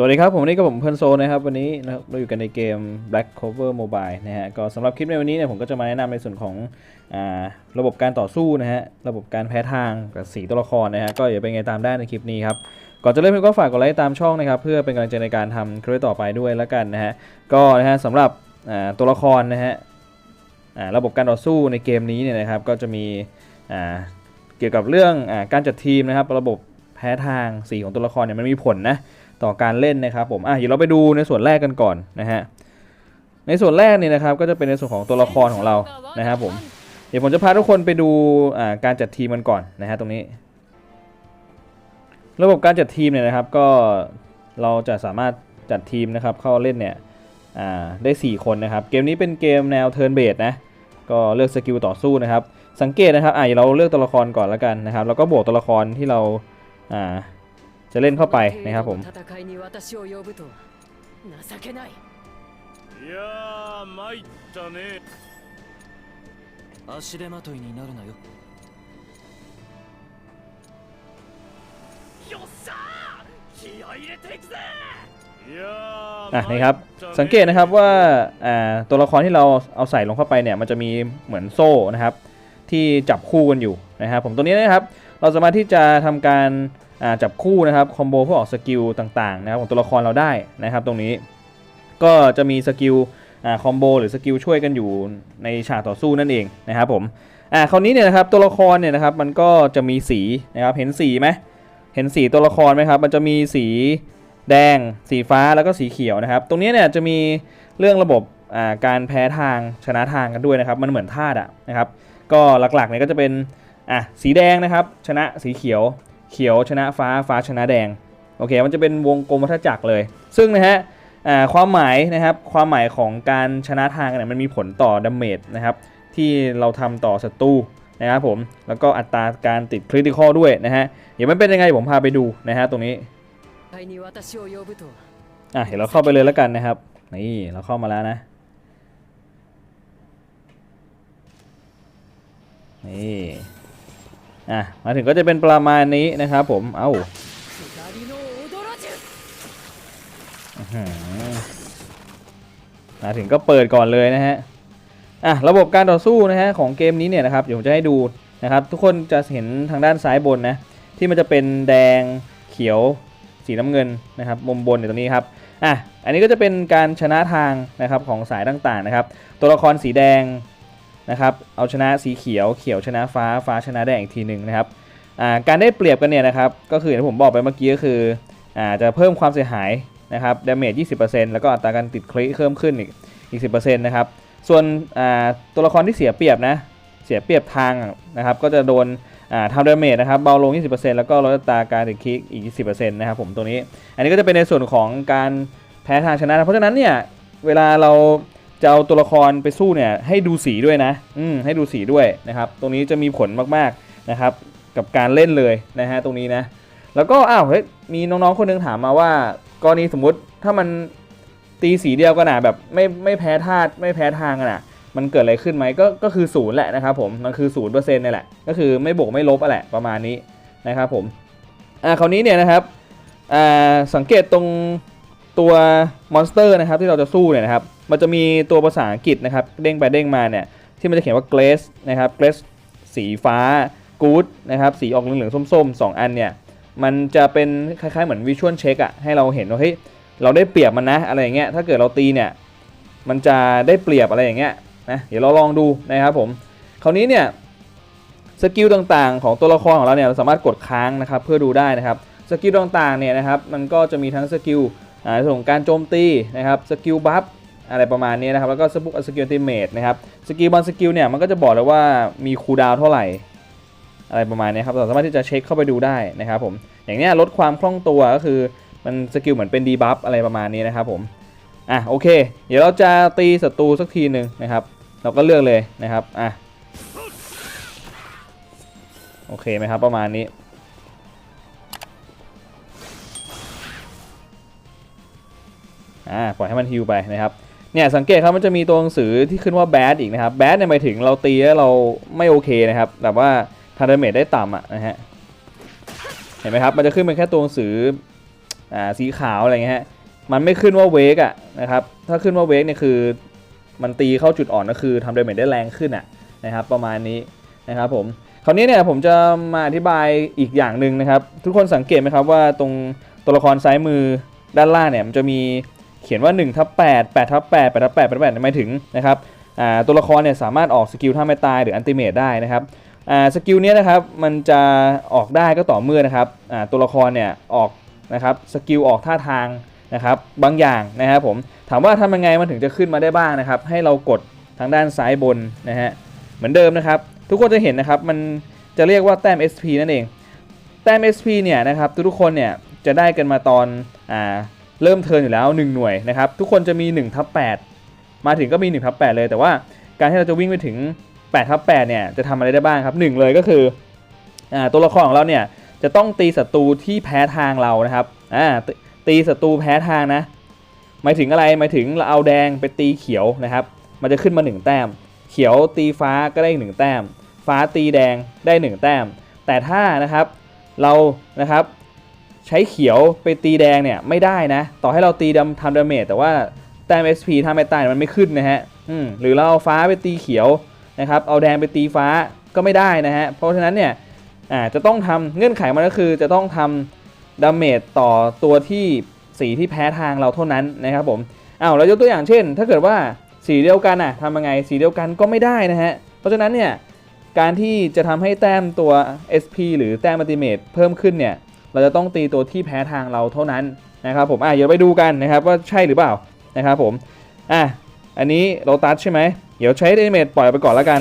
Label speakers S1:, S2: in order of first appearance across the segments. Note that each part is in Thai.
S1: สวัสดีครับ ผมวันนี้ก็ผมเพื่อนโซนะครับ วันนี้นะครับเราอยู่กันในเกม Black Cover Mobile นะฮะก็สำหรับคลิปในวันนี้เนี่ยผมก็จะมาแนะนำในส่วนของอ่าระบบการต่อสู้นะฮะระบบการแพ้ทางกับสีตัวละครนะฮะก็อย่าเป็นไงตามได้ในคลิปนี้ครับก่อนจะเริ่มก็ฝากกดไลค์ตามช่องนะครับเพื่อเป็นกำลังใจในการทำคลิปต่อไปด้วยแล้วกันนะฮะก็นะฮะสำหรับตัวละครนะฮะระบบการต่อสู้ในเกมนี้เนี่ยนะครับก็จะมีเกี่ยวกับเรื่องอการจัดทีมนะครับ ระบบแพ้ทางสีของตัวละครเนี่ยมันมีผลนะ ต่อการเล่นนะครับผมอะเดี๋ยวเราไปดูในส่วนแรกกันก่อนนะฮะในส่วนแรกนี่นะครับก็จะเป็นในส่วนของตัวละครของเรานะครับผมเดี๋ยวผมจะพาทุกคนไปดูการจัดทีมกันก่อนนะฮะตรงนี้ ระบบการจัดทีมเนี่ยนะครับก็เราจะสามารถจัดทีมนะครับเข้าเล่นเนี่ยได้ 4 คนนะครับ เกมนี้เป็นเกมแนวเทิร์นเบสนะก็เลือกสกิลต่อสู้นะครับ สังเกตนะครับอะเดี๋ยวเราเลือกตัวละครก่อนแล้วกันนะครับแล้วก็บวกตัวละครที่เรา จะเล่นเข้าไปนะครับผม
S2: 足手โท伊になるなよ
S1: อะนะครับสังเกตนะครับว่าตัวละครที่เราเอาใส่ลงเข้าไปเนี่ยมันจะมีเหมือนโซ่นะครับ ที่จับคู่กันอยู่นะครับผมตัวนี้นะครับ เราสามารถที่จะทำการ จับคู่นะครับคอมโบเพื่อออกสกิลต่างๆนะครับของตัวละครเราได้นะครับตรงนี้ก็จะมีสกิลคอมโบหรือสกิลช่วยกันอยู่ในฉากต่อสู้นั่นเองนะครับผมอ่าคราวนี้เนี่ยนะครับตัวละครเนี่ยนะครับมันก็จะมีสีนะครับเห็นสีไหมเห็นสีตัวละครไหมครับมันจะมีสีแดง สีฟ้าแล้วก็สีเขียวนะครับ ตรงนี้เนี่ยจะมีเรื่องระบบาการแพ้ทางชนะทางกันด้วยนะครับ มันเหมือนธาตุอะนะครับ ก็หลักๆเนี่ยก็จะเป็นอะสีแดงนะครับ ชนะสีเขียว เขียวชนะฟ้าฟ้าชนะแดงโอเคมันจะเป็นวงกลมวัฏจักรเลย ซึ่งนะฮะความหมายนะครับความหมายของการชนะทางเนี่ยมันมีผลต่อดาเมจนะครับที่เราทำต่อศัตรูนะครับผมแล้วก็อัตราการติดคริติคอลด้วยนะฮะเดี๋ยวมันเป็นยังไงผมพาไปดูนะฮะตรงนี้อะเห็นเราเข้าไปเลยแล้วกันนะครับนี่เราเข้ามาแล้วนะนี่ อะมาถึงก็จะเป็นประมาณนี้นะครับผม เอ้ามาถึงก็เปิดก่อนเลยนะฮะ อะระบบการต่อสู้นะฮะของเกมนี้เนี่ยนะครับเดี๋ยวผมจะให้ดูนะครับ ทุกคนจะเห็นทางด้านซ้ายบนนะ ที่มันจะเป็นแดงเขียวสีน้ำเงินนะครับมุมบนอยู่ตรงนี้ครับอะอันนี้ก็จะเป็นการชนะทางนะครับของสายต่างๆนะครับ ตัวละครสีแดง นะครับเอาชนะสีเขียวเขียวชนะฟ้าฟ้าชนะแดงอีกทีหนึ่งนะครับการได้เปรียบกันเนี่ยนะครับก็คืออย่างที่ผมบอกไปเมื่อกี้ก็คืออาจะเพิ่มความเสียหายนะครับดาเมจ20%แล้วก็อัตราการติดคลิเพิ่มขึ้นอีกอีก 10%นะครับส่วนตัวละครที่เสียเปรียบนะเสียเปรียบทางนะครับก็จะโดนทำดาเมจนะครับเบาลง 20%แล้วก็ลดอัตราการติดคลิกอีก 20%นะครับผมตรงนี้ อันนี้ก็จะเป็นในส่วนของการแพ้ทางชนะ เพราะฉะนั้นเนี่ยเวลาเรา จะเอาตัวละครไปสู้เนี่ยให้ดูสีด้วยนะอืมให้ดูสีด้วยนะครับ ตรงนี้จะมีผลมากๆนะครับ กับการเล่นเลยนะฮะตรงนี้นะ แล้วก็อ้าวเฮ้ยมีน้องๆคนหนึงถามมาว่ากรณีสมมุติถ้ามันตีสีเดียวกันนะแบบไม่ไม่แพ้ธาตุไม่แพ้ทางกันนะมันเกิดอะไรขึ้นไหมก็ก็คือศูนย์แหละนะครับผมมันคือศูนย์เปอร์เซ็นต์นี่แหละก็คือไม่บวกไม่ลบอะแหละประมาณนี้นะครับผมอ่าคราวนี้เนี่ยนะครับอ่าสังเกตตรง ตัวมอนสเตอร์นะครับที่เราจะสู้เนี่ยนะครับ มันจะมีตัวภาษาอังกฤษนะครับเด้งไปเด้งมาเนี่ยที่มันจะเขียนว่า glaze นะครับ glaze สีฟ้า good นะครับสีออกเหลืองๆส้มๆสองอันเนี่ยมันจะเป็นคล้ายๆเหมือนวิชวลเช็คอะให้เราเห็นว่าเฮ้ยเราได้เปรียบมันนะอะไรอย่างเงี้ยถ้าเกิดเราตีเนี่ยมันจะได้เปรียบอะไรอย่างเงี้ยนะเดี๋ยวเราลองดูนะครับผมคราวนี้เนี่ยสกิลต่างๆ ของตัวละครของเราเนี่ยเราสามารถกดค้างนะครับเพื่อดูได้นะครับสกิลต่างๆเนี่ยนะครับมันก็จะมีทั้งสกิล ส่วนของการโจมตีนะครับสกิลบัฟอะไรประมาณนี้นะครับแล้วก็สปุกสกิลติเมตนะครับสกิลบางสกิลเนี่ยมันก็จะบอกเลยว่ามีคูดาวเท่าไหร่ อะไรประมาณนี้ครับเราสามารถที่จะเช็คเข้าไปดูได้นะครับผมอย่างนี้ลดความคล่องตัวก็คือมันสกิลเหมือนเป็นดีบัฟอะไรประมาณนี้นะครับผมอะโอเค เดี๋ยวเราจะตีศัตรูสักทีหนึ่งนะครับ เราก็เลือกเลยนะครับอะโอเคไหมครับประมาณนี้ อ่าปล่อยให้มันฮิวไปนะครับเนี่ยสังเกตครับมันจะมีตัวหนังสือที่ขึ้นว่า bad อีกนะครับ bad เนี่ยหมายถึงเราตีแล้วเราไม่โอเคนะครับแบบว่าทาร์เมจได้ต่ำอะนะฮะเห็นไหมครับมันจะขึ้นเป็นแค่ตัวหนังสืออ่าสีขาวอะไรเงี้ยฮะมันไม่ขึ้นว่าเวกอะนะครับถ้าขึ้นว่าเวกเนี่ยคือมันตีเข้าจุดอ่อนก็คือทำดาเมจได้แรงขึ้นอะนะครับประมาณนี้นะครับผมคราวนี้เนี่ยผมจะมาอธิบายอีกอย่างหนึ่งนะครับ ทุกคนสังเกตไหมครับว่าตรงตัวละครซ้ายมือด้านล่างเนี่ยมันจะมี ขียนว่า1ทับ8 8ทับ8 8ทับ8 8ทับ8หมายถึงนะครับตัวละครเนี่ยสามารถออกสกิลท่าไม่ตายหรืออันติเมตได้นะครับสกิลเนี้ยนะครับมันจะออกได้ก็ต่อเมื่อนะครับตัวละครเนี่ยออกนะครับสกิลออกท่าทางนะครับบางอย่างนะครับผมถามว่าทำยังไงมันถึงจะขึ้นมาได้บ้างนะครับให้เรากดทางด้านซ้ายบนนะฮะเหมือนเดิมนะครับทุกคนจะเห็นนะครับมันจะเรียกว่าแต้ม SP นั่นเองแต้ม SP เนี่ยนะครับทุกๆคนเนี่ยจะได้กันมาตอนอ่า เริ่มเทินอยู่แล้ว 1 หน่วยนะครับทุกคนจะมี1ทับ8มาถึงก็มี1ทับ8เลย แต่ว่าการที่เราจะวิ่งไปถึง8ทับ8เนี่ยจะทำอะไรได้บ้างครับหนึ่งเลยก็คืออตัวละครของเราเนี่ยจะต้องตีศัตรูที่แพ้ทางเรานะครับตีศัตรูแพ้ทางนะหมายถึงอะไรหมายถึงเราเอาแดงไปตีเขียวนะครับ มันจะขึ้นมา 1 แต้ม เขียวตีฟ้าก็ได้อีกหนึ่งแต้ม ฟ้าตีแดงได้ 1 แต้ม แต่ถ้านะครับเรานะครับ ใช้เขียวไปตีแดงเนี่ยไม่ได้นะ ต่อให้เราตีดำทำดาเมจแต่ว่าแต้ม SP ทำไม่ตายมันไม่ขึ้นนะฮะอืมหรือเราเอาฟ้าไปตีเขียวนะครับเอาแดงไปตีฟ้าก็ไม่ได้นะฮะเพราะฉะนั้นเนี่ยอ่าจะต้องทำเงื่อนไขมันก็คือจะต้องทำดาเมจต่อตัวที่สีที่แพ้ทางเราเท่านั้นนะครับผมอ้าวเรายกตัวอย่างเช่น ถ้าเกิดว่าสีเดียวกันอะทำยังไงสีเดียวกันก็ไม่ได้นะฮะเพราะฉะนั้นเนี่ยการที่จะทำให้แต้มตัว SP หรือแต้มอัลติเมทเพิ่มขึ้นเนี่ย เราจะต้องตีตัวที่แพ้ทางเราเท่านั้นนะครับผมอะเดี๋ยวไปดูกันนะครับว่าใช่หรือเปล่านะครับผมอะอันนี้โลตัสใช่ไหมเดี๋ยวใช้เดเมจปล่อยไปก่อนแล้วกัน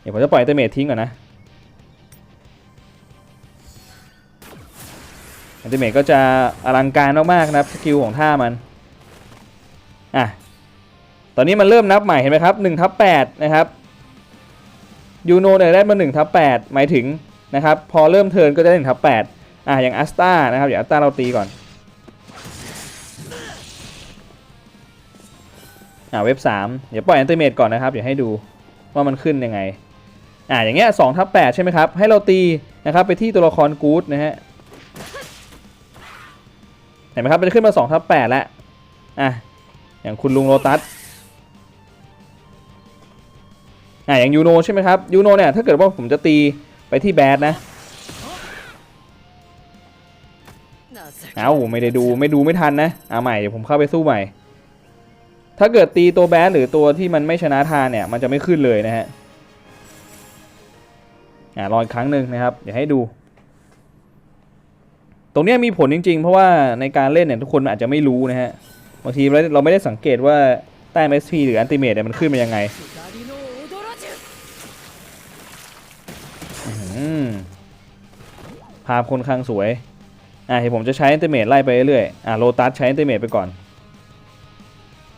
S1: เดี๋ยวผมจะปล่อยเดเมจทิ้งก่อนนะเดเมจก็จะอลังการมากๆนะครับสกิลของท่ามัน อะ ตอนนี้มันเริ่มนับใหม่เห็นไหมครับ1ทับ8นะครับยูโนเนี่ยได้มา1ทับ8หมายถึง นะครับพอเริ่มเทิร์นก็จะได้1ทับ8อะอย่างอัสตานะครับอย่างอัสตาเราตีก่อนอ่าเว็บ3เดี๋ยวปล่อยอันติเมตก่อนนะครับเดี๋ยวให้ดูว่ามันขึ้นยังไงอ่าอย่างเงี้ย2ทับ8ใช่ไหมครับ ให้เราตีนะครับไปที่ตัวละครกู๊ดนะฮะเห็นไหมครับมันจะขึ้นมา2ทับ8แล้วอะอย่างคุณลุงโรตัสอะอย่างยูโนใช่ไหมครับยูโนเนี่ยถ้าเกิดว่าผมจะตี ไปที่แบดนะ เอ้าไม่ได้ดูไม่ดูไม่ทันนะเอาใหม่เดี๋ยวผมเข้าไปสู้ใหม่ ถ้าเกิดตีตัวแบดหรือตัวที่มันไม่ชนะทานเนี่ย มันจะไม่ขึ้นเลยนะฮะอ่ารออีกครั้งหนึ่งนะครับเดี๋ยวให้ดู ตรงเนี้ยมีผลจริง ๆ เพราะว่าในการเล่นเนี่ยทุกคนอาจจะไม่รู้นะฮะบางทีเราเราไม่ได้สังเกตว่าแต้ม SP หรืออันติเมตเนี่ยมันขึ้นมายังไง ภาพค่อนข้างสวย อะเดี๋ยวผมจะใช้อันเติเมตไล่ไปเรื่อยๆ อะโลตัสใช้อันเติเมตไปก่อน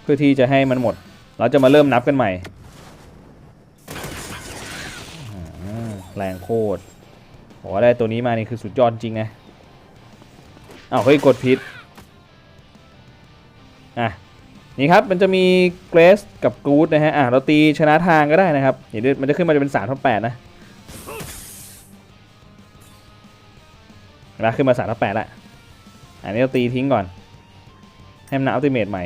S1: เพื่อที่จะให้มันหมด เราจะมาเริ่มนับกันใหม่ แรงโคตรบอกว่าได้ตัวนี้มานี่คือสุดยอดจริงนะอ้าวเฮ้ยกดผิด อะนี่ครับมันจะมีเกรสกับกู๊ดนะฮะ อะเราตีชนะทางก็ได้นะครับเดี๋ยวมันจะขึ้นมาจะเป็น3ทับ8นะ เห็นไหมขึ้นมาสามทับแปดแล้วอันนี้เราตีทิ้งก่อน ให้มันอัลติเมทใหม่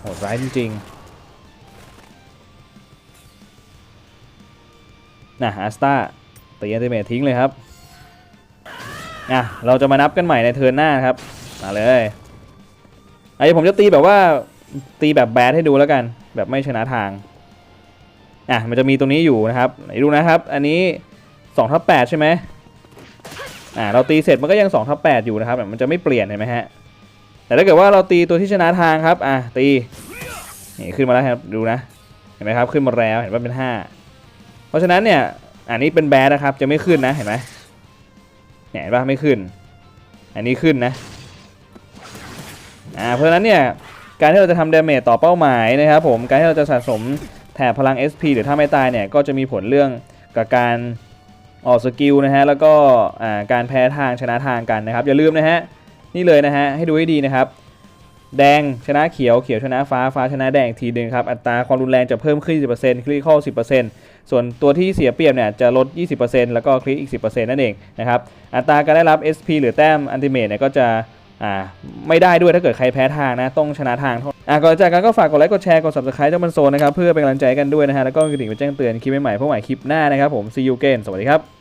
S1: โหดร้ายจริงๆนะอาสตาตีอัลติเมททิ้งเลยครับอะเราจะมานับกันใหม่ในเทิร์นหน้าครับ มาเลยไอ้ผมจะตีแบบว่าตีแบบแบดให้ดูแล้วกัน แบบไม่ชนะทางอะมันจะมีตรงนี้อยู่นะครับไหนดูนะครับ อันนี้ 2ทับ8ใช่ไหมอ่าเราตีเสร็จมันก็ยัง2ทับ8อยู่นะครับมันจะไม่เปลี่ยนเห็นไหมฮะแต่ถ้าเกิดว่าเราตีตัวที่ชนะทางครับอะตีนี่ขึ้นมาแล้วครับดูนะเห็นไหมครับขึ้นมาแล้วเห็นว่าเป็น 5 เพราะฉะนั้นเนี่ยอันนี้เป็นแบดนะครับจะไม่ขึ้นนะเห็นไหมเนี่ยเห็นปะไม่ขึ้น อันนี้ขึ้นนะอ่าเพราะฉะนั้นเนี่ยการที่เราจะทำดาเมจต่อเป้าหมายนะครับผมการที่เราจะสะสมแถบพลัง SP หรือถ้าไม่ตายเนี่ยก็จะมีผลเรื่องกับการ ออกสกิลนะฮะแล้วก็การแพ้ทางชนะทางกันนะครับ อย่าลืมนะฮะนี่เลยนะฮะให้ดูให้ดีนะครับ แดงชนะเขียวเขียวชนะฟ้าฟ้าชนะแดงทีหนึ่งครับอัตราความรุนแรงจะเพิ่มขึ้น 10%คริติคอล10%ส่วนตัวที่เสียเปรียบเนี่ยจะลด 20%แล้วก็คริอีก 10%นั่นเองนะครับอัตราการได้รับ SP หรือแต้มอันติเมตเนี่ยก็จะ อ่าไม่ได้ด้วยถ้าเกิดใครแพ้ทางนะ ต้องชนะทางเท่าอะก่อนจากกันก็ฝากกดไลค์กดแชร์กด subscribe เจ้ามันโซนนะครับ เพื่อเป็นกำลังใจกันด้วยนะฮะ แล้วก็กระดิ่งไปแจ้งเตือนคลิปใหม่ๆเพื่อใหม่คลิปหน้านะครับผม see you again สวัสดีครับ